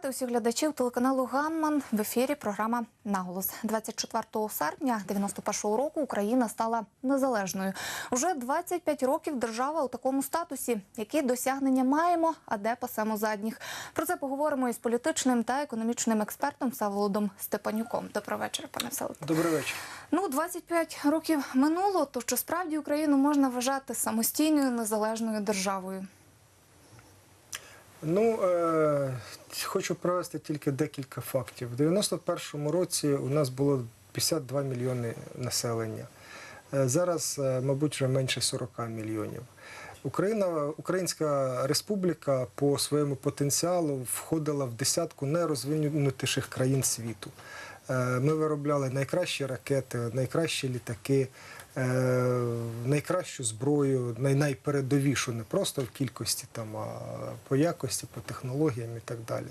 вітати усіх глядачів телеканалу Ганман. В ефірі програма Наголос 24 серпня 91-го року Україна стала незалежною. Уже 25 років держава у такому статусі. Які досягнення маємо, а де пасемо задніх? Про це поговоримо із політичним та економічним експертом Саволодом Степанюком. Доброго вечора, пане Всеволоде. Добрий вечір. Ну, 25 років минуло. То що справді Україну можна вважати самостійною незалежною державою? Ну е, хочу привести тільки декілька фактів. У 91-му році у нас було 52 мільйони населення. Е, зараз, е, мабуть, вже менше 40 мільйонів. Україна, Українська Республіка по своєму потенціалу входила в десятку найрозвинутіших країн світу. Е, Ми виробляли найкращі ракети, найкращі літаки, найкращу зброю, най- найпередовішу не просто в кількості, там, а по якості, по технологіям і так далі.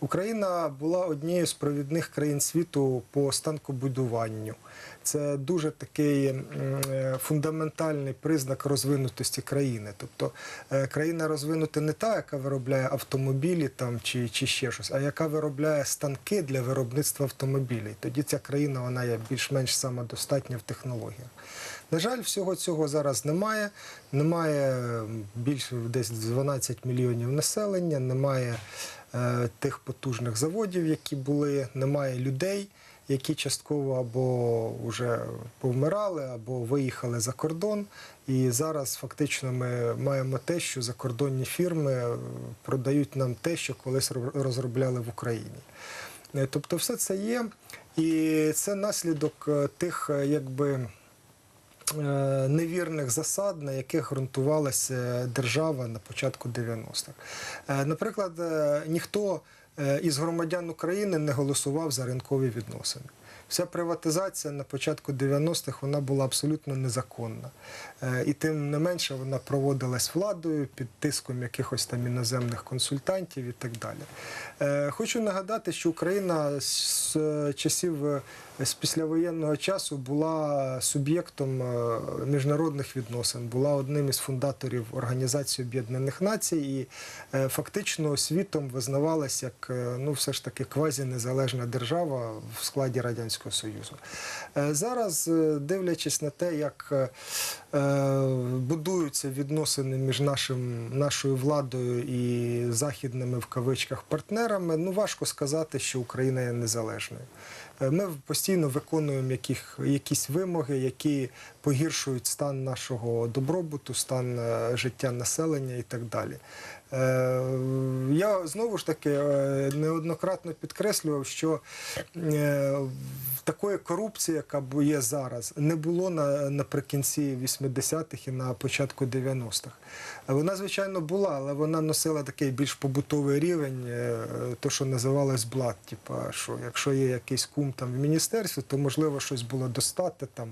Україна була однією з провідних країн світу по станкобудуванню. Це дуже такий е, фундаментальний признак розвинутості країни. Тобто е, країна розвинута не та, яка виробляє автомобілі там, чи, чи ще щось, а яка виробляє станки для виробництва автомобілів. Тоді ця країна вона є більш-менш самодостатня в технологіях. На жаль, всього цього зараз немає. Немає більше десь 12 мільйонів населення, немає е, тих потужних заводів, які були, немає людей які частково або вже повмирали, або виїхали за кордон. І зараз фактично ми маємо те, що закордонні фірми продають нам те, що колись розробляли в Україні. Е, Тобто, все це є, і це наслідок е, тих, е, якби. Невірних засад, на яких ґрунтувалася держава на початку 90-х. Е, Наприклад, ніхто із громадян України не голосував за ринкові відносини. Вся приватизація на початку 90-х вона була абсолютно незаконна. Е, І тим не менше вона проводилась владою під тиском якихось там іноземних консультантів і так далі. Е, Хочу нагадати, що Україна з часів е, з післявоєнного часу була суб'єктом міжнародних відносин, була одним із фундаторів Організації Об'єднаних Націй і фактично світом визнавалась як ну, все ж таки квазінезалежна держава в складі Радянського Союзу. Е, Зараз, е, дивлячись на те, як е, будуються відносини між нашим, нашою владою і західними в кавичках партнерами, ну важко сказати, що Україна є незалежною. Ми постійно виконуємо яких, якісь вимоги, які погіршують стан нашого добробуту, стан е, життя населення і так далі. Е, Я знову ж таки е, неоднократно підкреслював, що такої корупції, яка є зараз, не було наприкінці 80-х і на початку 90-х. Е, Вона, звичайно, була, але вона носила такий більш побутовий рівень, то, що називалось блат. Типа, що якщо є якийсь кум там в міністерстві, то можливо щось було достати, там,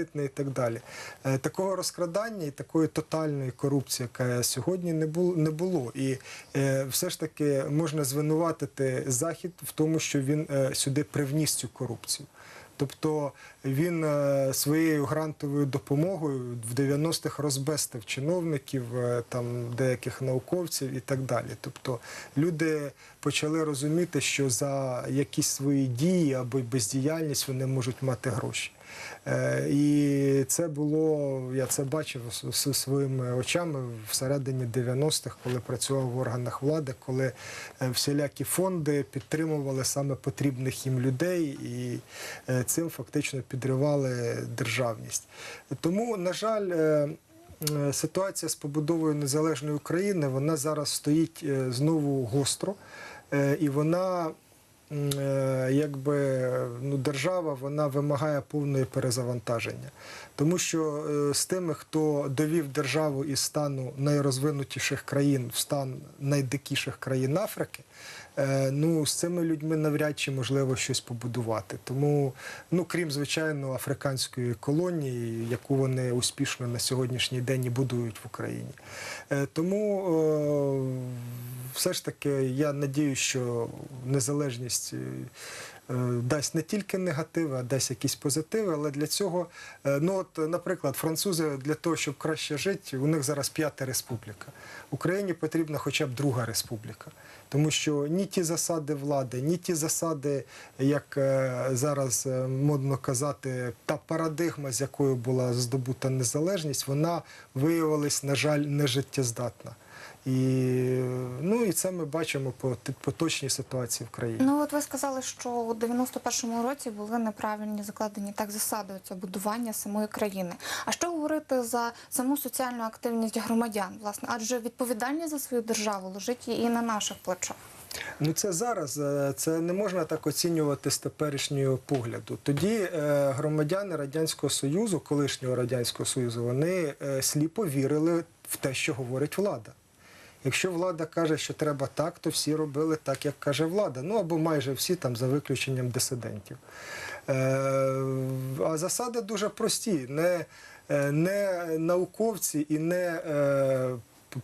дефіцитне і так далі. Е, Такого розкрадання і такої тотальної корупції, яка сьогодні, не було. І е, все ж таки можна звинуватити Захід в тому, що він е, сюди привніс цю корупцію. Тобто він своєю грантовою допомогою в 90-х розбестив чиновників, там деяких науковців і так далі. Тобто люди почали розуміти, що за якісь свої дії або бездіяльність вони можуть мати гроші. Е, І це було, я це бачив своїми очами всередині 90-х, коли працював в органах влади, коли е, всілякі фонди підтримували саме потрібних їм людей і е, цим фактично підривали державність. Тому, на жаль, ситуація з побудовою незалежної України вона зараз стоїть знову гостро, і вона якби ну, держава вона вимагає повної перезавантаження. Тому що е, з тими, хто довів державу із стану найрозвинутіших країн в стан найдикіших країн Африки, е, ну з цими людьми навряд чи можливо щось побудувати. Тому, ну крім звичайно, африканської колонії, яку вони успішно на сьогоднішній день і будують в Україні. Е, Тому е, все ж таки я надію, що незалежність. Е, е, дасть не тільки негативи, а дасть якісь позитиви. Але для цього, е, ну от, наприклад, французи для того, щоб краще жити, у них зараз п'ята республіка. Україні потрібна хоча б друга республіка. Тому що ні ті засади влади, ні ті засади, як зараз модно казати, та парадигма, з якою була здобута незалежність, вона виявилась, на жаль, нежиттєздатна. І, ну, і це ми бачимо по поточній ситуації в країні. Ну от ви сказали, що у 91-му році були неправильні закладені так засади цього будування самої країни. А що говорити за саму соціальну активність громадян? Власне, адже відповідальність за свою державу лежить і на наших плечах. Ну це зараз е, це не можна так оцінювати з теперішнього погляду. Тоді е, громадяни радянського союзу, колишнього радянського союзу, вони е, сліпо вірили в те, що говорить влада. Якщо влада каже, що треба так, то всі робили так, як каже влада. Ну або майже всі там за виключенням дисидентів. Е, а засади дуже прості. Не, е, не науковці і не е,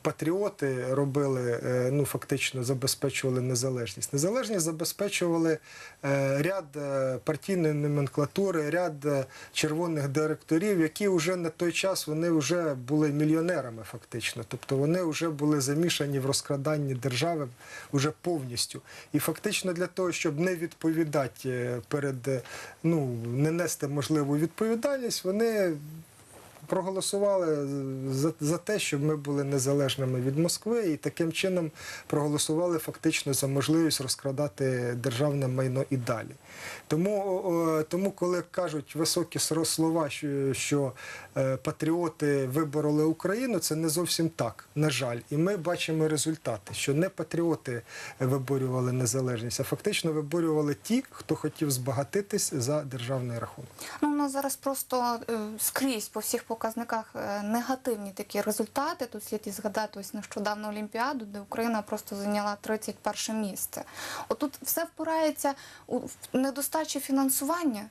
патріоти робили, е, ну фактично забезпечували незалежність. Незалежність забезпечували е, ряд е, партійної номенклатури, ряд червоних директорів, які вже на той час вони вже були мільйонерами, фактично. Тобто вони вже були замішані в розкраданні держави вже повністю. І фактично для того, щоб не відповідати перед ну не нести можливу відповідальність, вони проголосували за, за те, щоб ми були незалежними від Москви, і таким чином проголосували фактично за можливість розкрадати державне майно і далі. Тому, тому коли кажуть високі слова, що, що е, патріоти вибороли Україну, це не зовсім так, на жаль. І ми бачимо результати, що не патріоти виборювали незалежність, а фактично виборювали ті, хто хотів збагатитись за державний рахунок. Ну, у нас зараз просто е, скрізь по всіх показниках е, негативні такі результати. Тут слід і згадати ось нещодавно Олімпіаду, де Україна просто зайняла 31 місце. Отут все впирається у недостачі фінансування.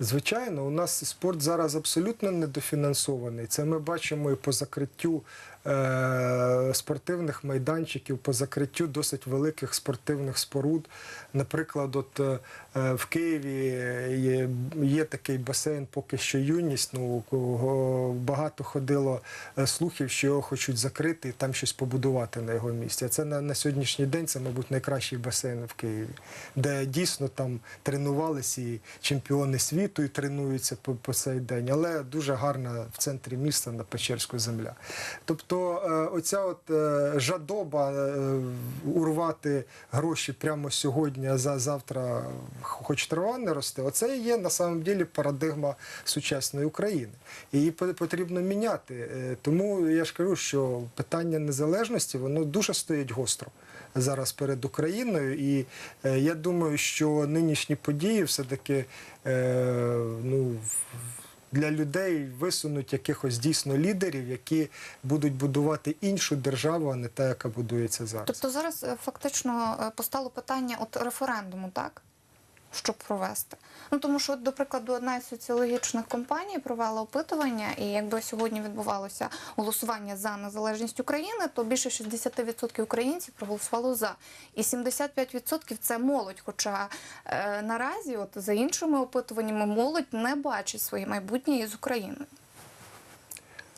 Звичайно, у нас спорт зараз абсолютно недофінансований. Це ми бачимо і по закриттю е- спортивних майданчиків, по закриттю досить великих спортивних споруд. Наприклад, от е, в Києві такий басейн, поки що юність. Ну багато ходило е, слухів, що його хочуть закрити і там щось побудувати на його місці. А це на, на сьогоднішній день це, мабуть, найкращий басейн в Києві, де дійсно там тренувалися і чемпіони світу і тренуються по, по цей день, але дуже гарна в центрі міста на Печерську земля. Тобто, е, оця от е, жадоба урвати гроші прямо сьогодні, а за завтра хоч трава не росте, оце є на самом ділі парадигма сучасної України. Її по- потрібно міняти. Е, Тому я ж кажу, що питання незалежності воно дуже стоїть гостро зараз перед Україною. І е, я думаю, що нинішні події все-таки е, ну, для людей висунуть якихось дійсно лідерів, які будуть будувати іншу державу, а не та, яка будується зараз. Тобто зараз фактично постало питання от референдуму, так? Щоб провести. Ну тому що, до прикладу, одна із соціологічних компаній провела опитування, і якби сьогодні відбувалося голосування за незалежність України, то більше 60% українців проголосувало за. І 75% це молодь. Хоча е, наразі, от за іншими опитуваннями, молодь не бачить своє майбутнє із Україною.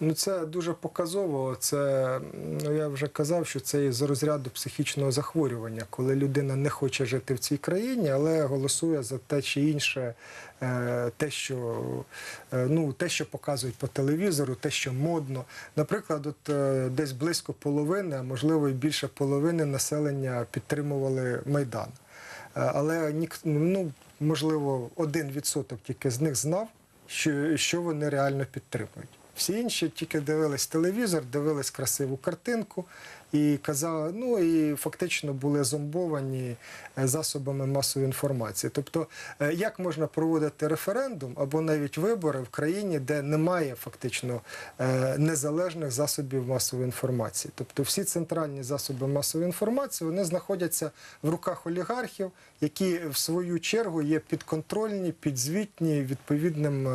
Ну, це дуже показово. Це ну я вже казав, що це із розряду психічного захворювання, коли людина не хоче жити в цій країні, але голосує за те чи інше, е, те, що е, ну те, що показують по телевізору, те, що модно. Наприклад, от е, десь близько половини, а можливо і більше половини населення підтримували майдан. Але ну, можливо, один відсоток тільки з них знав, що, що вони реально підтримують. Всі інші тільки дивились телевізор, дивились красиву картинку і казали, ну і фактично були зомбовані е, засобами масової інформації. Тобто, е, як можна проводити референдум або навіть вибори в країні, де немає фактично е, незалежних засобів масової інформації? Тобто, всі центральні засоби масової інформації вони знаходяться в руках олігархів, які в свою чергу є підконтрольні, підзвітні відповідним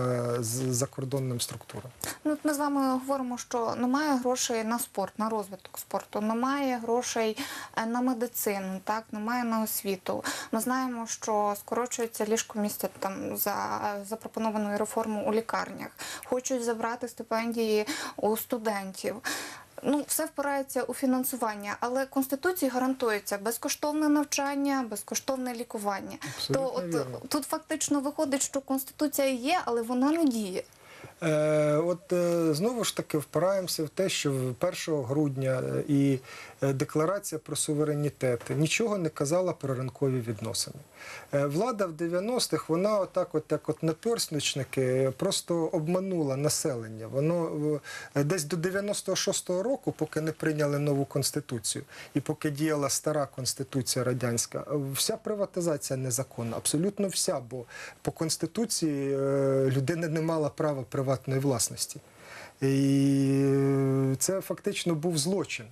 закордонним структурам. Ну, ми з вами говоримо, що немає грошей на спорт, на розвиток спорту. Немає грошей е, на медицину, так немає на освіту. Ми знаємо, що скорочується ліжкомістя там за запропонованою реформою у лікарнях. Хочуть забрати стипендії у студентів. Ну, все впирається у фінансування, але конституцією гарантується безкоштовне навчання, безкоштовне лікування. Абсолютно То от вірно. тут фактично виходить, що конституція є, але вона не діє. Е, От е, знову ж таки впираємося в те, що 1 грудня е, і декларація про суверенітет нічого не казала про ринкові відносини. Влада в 90-х, вона отак, от як от наперсничники, просто обманула населення. Воно десь до 96-го року, поки не прийняли нову конституцію, і поки діяла стара конституція радянська, вся приватизація незаконна, абсолютно вся, бо по конституції людина не мала права приватної власності. І це фактично був злочин.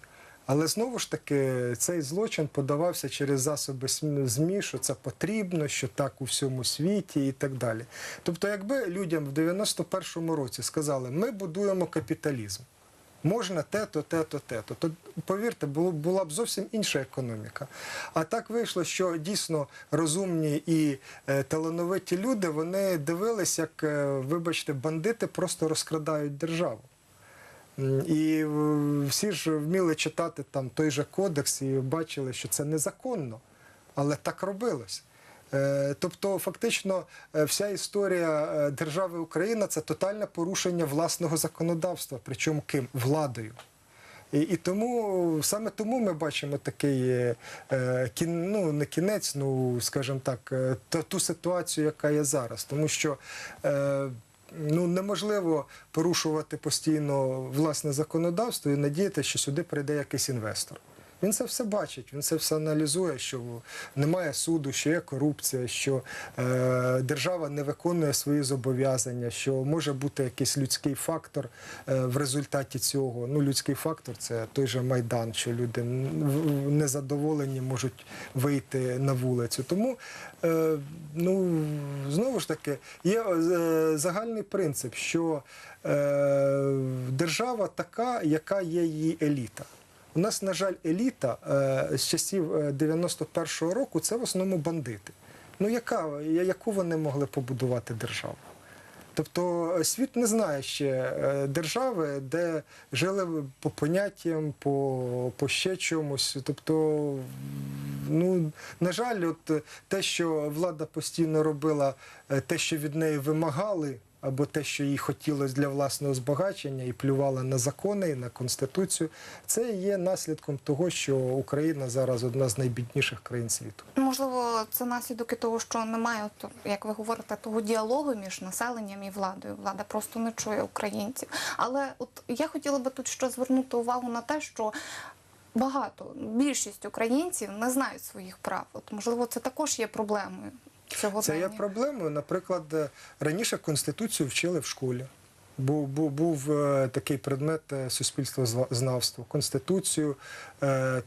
Але знову ж таки цей злочин подавався через засоби ЗМІ, що це потрібно, що так у всьому світі і так далі. Тобто, якби людям в 91-му році сказали, ми будуємо капіталізм, можна те-то, те-то, те-то, то повірте, була б зовсім інша економіка. А так вийшло, що дійсно розумні і е, талановиті люди вони дивились, як, е, вибачте, бандити просто розкрадають державу. І всі ж вміли читати там той же кодекс і бачили, що це незаконно, але так робилось. Е, Тобто, фактично, е, вся історія е, держави Україна це тотальне порушення власного законодавства, причому ким владою. І, і тому саме тому ми бачимо такий е, кін, ну, не кінець, ну скажімо так, та, ту ситуацію, яка є зараз. Тому що е, ну, неможливо порушувати постійно власне законодавство і надіятися, що сюди прийде якийсь інвестор. Він це все бачить, він це все аналізує, що немає суду, що є корупція, що е, держава не виконує свої зобов'язання, що може бути якийсь людський фактор е, в результаті цього. Ну, людський фактор це той же майдан, що люди незадоволені можуть вийти на вулицю. Тому е, ну знову ж таки є е, загальний принцип, що е, держава така, яка є її еліта. У нас, на жаль, еліта е, з часів е, 91-го року це в основному бандити. Ну яка, яку вони могли побудувати державу? Тобто е, світ не знає ще е, держави, де жили по поняттям, по, по ще чомусь. Тобто, ну, на жаль, от е, те, що влада постійно робила, е, те, що від неї вимагали, або те, що їй хотілося для власного збагачення, і плювала на закони, на конституцію, це є наслідком того, що Україна зараз одна з найбідніших країн світу. Можливо, це наслідок і того, що немає, от, як ви говорите, того діалогу між населенням і владою. Влада просто не чує українців. Але от я хотіла би тут ще звернути увагу на те, що багато, більшість українців не знають своїх прав. От можливо, це також є проблемою цього Це є проблемою. Наприклад, е, раніше Конституцію вчили в школі. Був, був, був е, такий предмет е, суспільствознавства, Конституцію,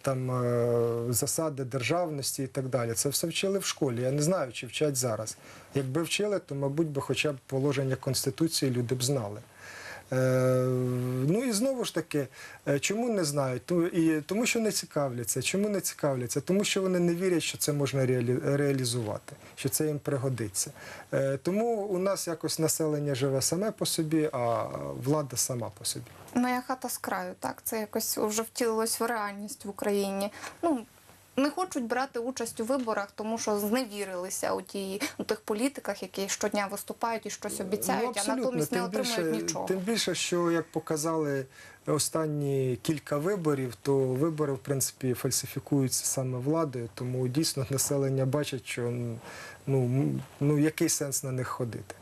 там, засади державності і так далі. Це все вчили в школі. Я не знаю, чи вчать зараз. Якби вчили, то, мабуть, би хоча б положення Конституції люди б знали. Е, ну і знову ж таки, е, чому не знають? Тому що не цікавляться. Чому не цікавляться? Тому що вони не вірять, що це можна реалізувати, що це їм пригодиться. Е, тому у нас якось населення живе саме по собі, а влада сама по собі. Моя хата з краю, так це якось вже втілилось в реальність в Україні. Ну не хочуть брати участь у виборах, тому що зневірилися у ті у тих політиках, які щодня виступають і щось обіцяють, а натомість не Ну, отримують більше, нічого. Тим більше, що як показали останні кілька виборів, то вибори в принципі фальсифікуються саме владою, тому дійсно населення бачить, що ну, ну який сенс на них ходити.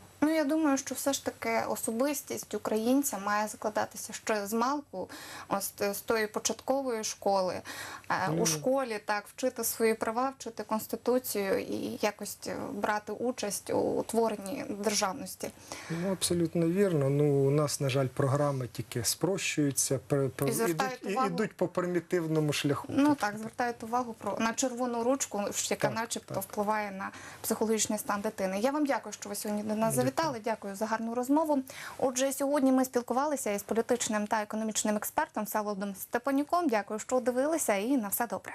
Я думаю, що все ж таки особистість українця має закладатися ще з малку, ось з тої початкової школи. Е. У школі так вчити свої права, вчити конституцію і якось е, брати участь у утворенні державності. Ну, абсолютно вірно. Ну, у нас, на жаль, програми тільки спрощуються, пер- І ідуть, увагу. ідуть по примітивному шляху. Ну так, звертають увагу про на червону ручку, яка Так, начебто так. впливає на психологічний стан дитини. Я вам дякую, що ви сьогодні до нас завітали. Михайло, дякую за гарну розмову. Отже, сьогодні ми спілкувалися із політичним та економічним експертом Всеволодом Степанюком. Дякую, що дивилися, і на все добре.